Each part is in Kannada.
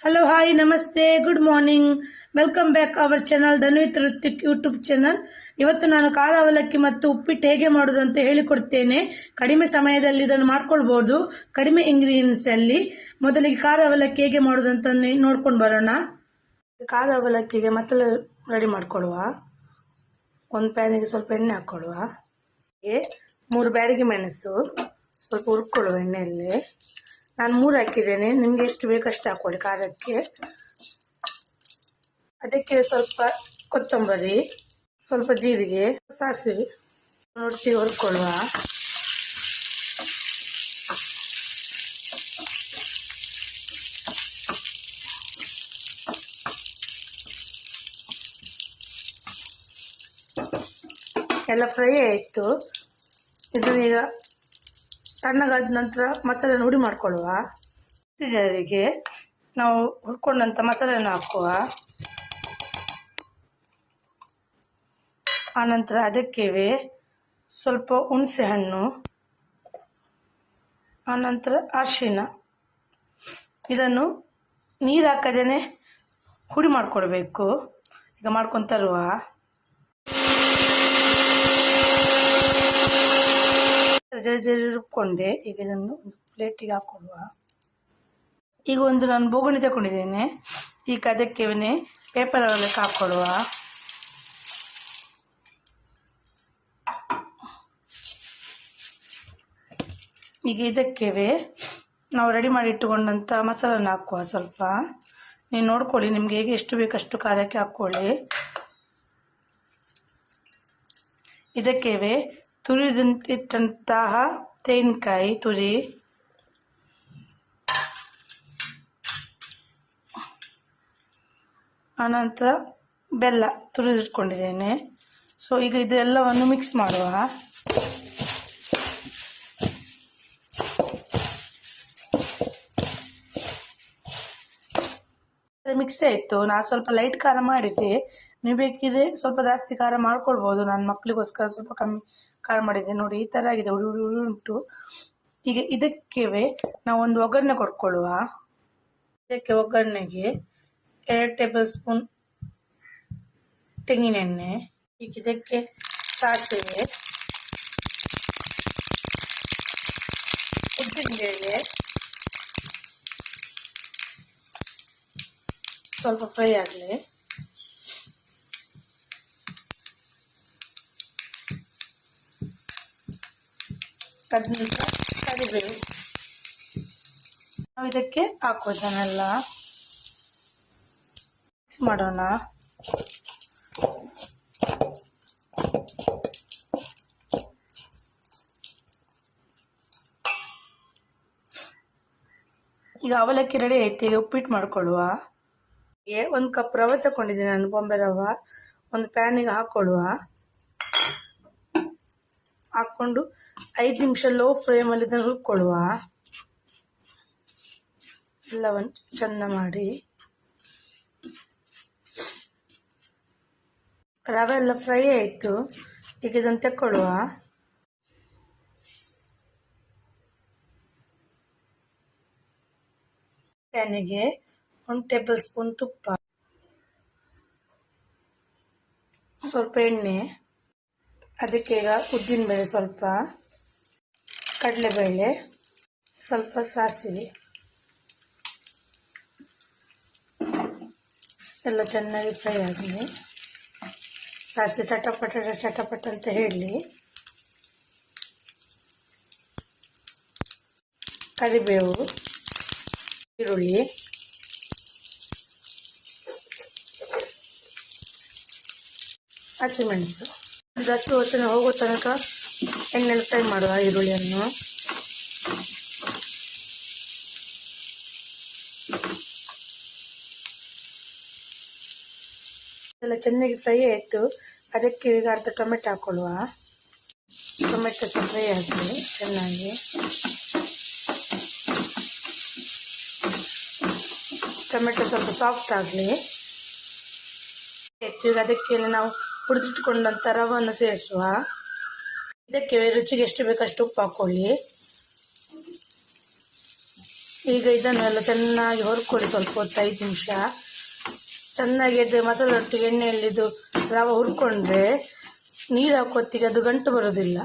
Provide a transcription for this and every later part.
ಹಲೋ ಹಾಯ್ ನಮಸ್ತೆ good morning welcome back our channel Dhanvith Rithvik YouTube channel ಇವತ್ತು ನಾನು ಖಾರ ಅವಲಕ್ಕಿ ಮತ್ತು ಉಪ್ಪಿಟ್ಟು ಹೇಗೆ ಮಾಡೋದು ಅಂತ ಹೇಳಿಕೊಡ್ತೇನೆ. ಕಡಿಮೆ ಸಮಯದಲ್ಲಿ ಇದನ್ನು ಮಾಡ್ಕೊಳ್ಬೋದು. ಕಡಿಮೆ ಅಲ್ಲಿ ಮೊದಲಿಗೆ ಖಾರ ಅವಲಕ್ಕಿ ಹೇಗೆ ಮಾಡೋದು ಅಂತ ನೋಡ್ಕೊಂಡು ಬರೋಣ. ಖಾರ ಅವಲಕ್ಕಿಗೆ ಮಸಾಲೆ ರೆಡಿ ಮಾಡ್ಕೊಳ್ಳುವ ಒಂದು ಪ್ಯಾನಿಗೆ ಸ್ವಲ್ಪ ಎಣ್ಣೆ ಹಾಕ್ಕೊಡುವ ಮೂರು ಬ್ಯಾಡಿಗೆ ಮೆಣಸು, ಸ್ವಲ್ಪ ಹುರ್ಕೊಳ್ಳುವ ಎಣ್ಣೆಯಲ್ಲಿ. ನಾನು ಮೂರು ಹಾಕಿದ್ದೇನೆ. ನಿಮಗೆ ಎಷ್ಟು ಬೇಕಷ್ಟು ಹಾಕ್ಕೊಳ್ಳಿ ಖಾರಕ್ಕೆ. ಅದಕ್ಕೆ ಸ್ವಲ್ಪ ಕೊತ್ತಂಬರಿ, ಸ್ವಲ್ಪ ಜೀರಿಗೆ, ಸಾಸಿವೆ. ನೋಡ್ತೀವಿ, ಹೊರ್ಕೊಳ್ಳುವ. ಎಲ್ಲ ಫ್ರೈ ಆಯಿತು. ಇದನ್ನೀಗ ತಣ್ಣಗಾದ ನಂತರ ಮಸಾಲೆನ ಹುಡಿ ಮಾಡ್ಕೊಳ್ಳುವ. ಜನರಿಗೆ ನಾವು ಹುರ್ಕೊಂಡಂಥ ಮಸಾಲೆನ ಹಾಕುವ. ಆನಂತರ ಅದಕ್ಕೆ ಸ್ವಲ್ಪ ಹುಣಸೆ ಹಣ್ಣು. ಆನಂತರ ಅರಿಶಿನ ಇದನ್ನು ನೀರು ಹಾಕದೇನೆ ಹುಡಿ ಮಾಡ್ಕೊಡ್ಬೇಕು. ಈಗ ಮಾಡ್ಕೊಂಡು ಜರಿ ಜರಿ ರುಬ್ಕೊಂಡೆ ಈಗ ಇದನ್ನು ಒಂದು ಪ್ಲೇಟಿಗೆ ಹಾಕೊಳ್ಳುವ. ಈಗ ಒಂದು ನಾನು ಬೋಗುಣಿ ತಗೊಂಡಿದ್ದೇನೆ. ಈಗ ಅದಕ್ಕೆ ಪೇಪರ್ ಅವಲಕ್ಕಿ ಹಾಕ್ಕೊಳ್ಳುವ ಈಗ ಇದಕ್ಕೆ ನಾವು ರೆಡಿ ಮಾಡಿ ಇಟ್ಟುಕೊಂಡಂಥ ಮಸಾಲನ ಹಾಕುವ ಸ್ವಲ್ಪ. ನೀವು ನೋಡ್ಕೊಳ್ಳಿ, ನಿಮ್ಗೆ ಹೇಗೆ ಎಷ್ಟು ಬೇಕಷ್ಟು ಖಾರಕ್ಕೆ ಹಾಕ್ಕೊಳ್ಳಿ. ಇದಕ್ಕೆ ತುರಿದಿಟ್ಟಂತಹ ತೆಂಗಿನಕಾಯಿ ತುರಿ. ಆನಂತರ ಬೆಲ್ಲ ತುರಿದಿಟ್ಕೊಂಡಿದ್ದೇನೆ. ಸೊ ಈಗ ಇದೆಲ್ಲವನ್ನು ಮಿಕ್ಸ್ ಮಾಡುವ. ಮಿಕ್ಸ್ ಆಯಿತು. ನಾನು ಸ್ವಲ್ಪ ಲೈಟ್ ಖಾರ ಮಾಡಿದ್ದೆ. ನೀವು ಬೇಕಿದ್ರೆ ಸ್ವಲ್ಪ ಜಾಸ್ತಿ ಖಾರ ಮಾಡ್ಕೊಳ್ಬೋದು. ನನ್ನ ಮಕ್ಕಳಿಗೋಸ್ಕರ ಸ್ವಲ್ಪ ಕಮ್ಮಿ ಖಾರ ಮಾಡಿದ್ದೆ. ನೋಡಿ, ಈ ಥರ ಆಗಿದೆ. ಉಡು ಉಡು ಉಂಟು. ಈಗ ಇದಕ್ಕೆ ನಾವು ಒಂದು ಒಗ್ಗರಣೆ ಕೊಟ್ಕೊಳ್ಳುವ ಇದಕ್ಕೆ ಒಗ್ಗರಣೆಗೆ ಎರಡು ಟೇಬಲ್ ಸ್ಪೂನ್ ತೆಂಗಿನೆಣ್ಣೆ ಈಗ ಇದಕ್ಕೆ ಸಾಸಿವೆ, ಉದ್ದಿನಬೇಳೆ, ಸ್ವಲ್ಪ ಫ್ರೈ ಆಗಲಿ. ನಂತರ ಕರಿಬೇವು. ನಾವು ಇದಕ್ಕೆ ಹಾಕೋದನ್ನೆಲ್ಲ ಮಿಕ್ಸ್ ಮಾಡೋಣ. ಈಗ ಅವಲಕ್ಕಿ ರೆಡಿ ಐತಿ, ಈಗ ಉಪ್ಪಿಟ್ಟು ಮಾಡ್ಕೊಳ್ಳುವ. ಒಂದು ಕಪ್ ರವೆ ತಗೊಂಡಿದ್ದೀನಿ ನಾನು, ಬೊಂಬೆ ರವೆ. ಒಂದು ಪ್ಯಾನಿಗೆ ಹಾಕ್ಕೊಳ್ಳುವ ಹಾಕ್ಕೊಂಡು ಐದು ನಿಮಿಷ ಲೋ ಫ್ಲೇಮಲ್ಲಿ ಇದನ್ನು ಹುರ್ಕೊಳ್ಳುವ. ಎಲ್ಲವನ್ನು ಚೆಂದ ಮಾಡಿ. ರವೆ ಎಲ್ಲ ಫ್ರೈ ಆಯಿತು. ಈಗ ಇದನ್ನು ತೆಕ್ಕೊಳ್ಳುವ. ಪ್ಯಾನಿಗೆ ಒಂದು ಟೇಬಲ್ ಸ್ಪೂನ್ ತುಪ್ಪ. ಸ್ವಲ್ಪ ಎಣ್ಣೆ. ಅದಕ್ಕೆ ಈಗ ಉದ್ದಿನ ಉದ್ದಿನಬೇಳೆ ಸ್ವಲ್ಪ ಕಡಲೆಬೇಳೆ ಸ್ವಲ್ಪ ಸಾಸಿವೆ. ಎಲ್ಲ ಚೆನ್ನಾಗಿ ಫ್ರೈ ಆಗಲಿ ಸಾಸಿವೆ ಚಟಪಟ ಚಟಪಟ ಅಂತ ಹೇಳಿ. ಕರಿಬೇವು, ಈರುಳ್ಳಿ. ಹಸಿಮೆಣಸು. ಹಸಿ ವಾಸನೆ ಹೋಗೋ ತನಕ ಎಣ್ಣೆಲಿ ಫ್ರೈ ಮಾಡುವ ಈರುಳ್ಳಿಯನ್ನು. ಎಲ್ಲ ಚೆನ್ನಾಗಿ ಫ್ರೈ ಆಯಿತು. ಅದಕ್ಕೆ ಈಗ ಅರ್ಧ ಟೊಮೆಟೊ ಹಾಕೊಳ್ಳುವ. ಟೊಮೆಟೊ ಸಹ ಫ್ರೈ ಆಗಲಿ ಚೆನ್ನಾಗಿ. ಟೊಮೆಟೊ ಸ್ವಲ್ಪ ಸಾಫ್ಟ್ ಆಗಲಿ. ಈಗ ಅದಕ್ಕೆ ನಾವು ಹುರಿದಿಟ್ಕೊಂಡಂಥ ರವನ್ನು ಸೇರಿಸುವ. ಇದಕ್ಕೆ ರುಚಿಗೆ ಎಷ್ಟು ಬೇಕಷ್ಟು ಉಪ್ಪು ಹಾಕ್ಕೊಳ್ಳಿ ಈಗ ಇದನ್ನು ಎಲ್ಲ ಚೆನ್ನಾಗಿ ಹೊರ್ಕೊಳ್ಳಿ ಸ್ವಲ್ಪ ಹೊತ್ತು, ಐದು ನಿಮಿಷ. ಚೆನ್ನಾಗಿ ಅದು ಮಸಾಲೆ ರೊಟ್ಟಿಗೆ ಎಣ್ಣೆಯಲ್ಲಿದ್ದು ರವೆ ಹುರ್ಕೊಂಡ್ರೆ ನೀರು ಹಾಕೋತ್ತಿಗೆ ಅದು ಗಂಟು ಬರೋದಿಲ್ಲ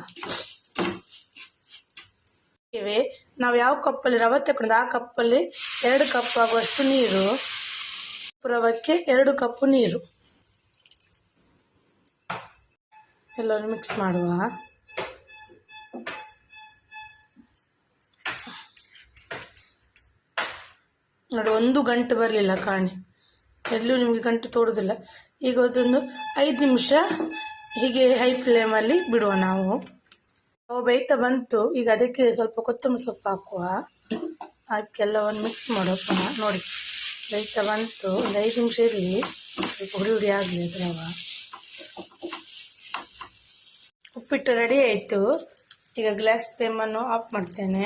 ನಾವು ಯಾವ ಕಪ್ಪಲ್ಲಿ ರವೆ ತಗೊಂಡು ಆ ಕಪ್ಪಲ್ಲಿ ಎರಡು ಕಪ್ ಆಗುವಷ್ಟು ನೀರು. ರವಕ್ಕೆ ಎರಡು ಕಪ್ಪು ನೀರು. ಎಲ್ಲರೂ ಮಿಕ್ಸ್ ಮಾಡುವ. ನೋಡಿ, ಒಂದು ಗಂಟು ಬರಲಿಲ್ಲ ಕಾಣಿ. ಎಲ್ಲೂ ನಿಮಗೆ ಗಂಟು ತೋಡೋದಿಲ್ಲ. ಈಗ ಅದೊಂದು ಐದು ನಿಮಿಷ ಹೀಗೆ ಹೈ ಫ್ಲೇಮಲ್ಲಿ ಬಿಡುವ ನಾವು. ಅವು ಬಂತು. ಈಗ ಅದಕ್ಕೆ ಸ್ವಲ್ಪ ಕೊತ್ತಂಬರಿ ಸೊಪ್ಪು ಹಾಕುವ. ಹಾಕಿ ಎಲ್ಲವನ್ನು ಮಿಕ್ಸ್ ಮಾಡುವ. ನೋಡಿ, ಬೇಯ್ತಾ ಬಂತು. ಒಂದು ಐದು ನಿಮಿಷ ಇರಲಿ. ಸ್ವಲ್ಪ ಹುಡಿ ಹುಡಿ ಆಗಲಿ ಅದ್ರವ. ಉಪ್ಪಿಟ್ಟು ರೆಡಿ ಆಯಿತು. ಈಗ ಗ್ಲಾಸ್ ಫ್ಲೇಮನ್ನು ಆಫ್ ಮಾಡ್ತೇನೆ.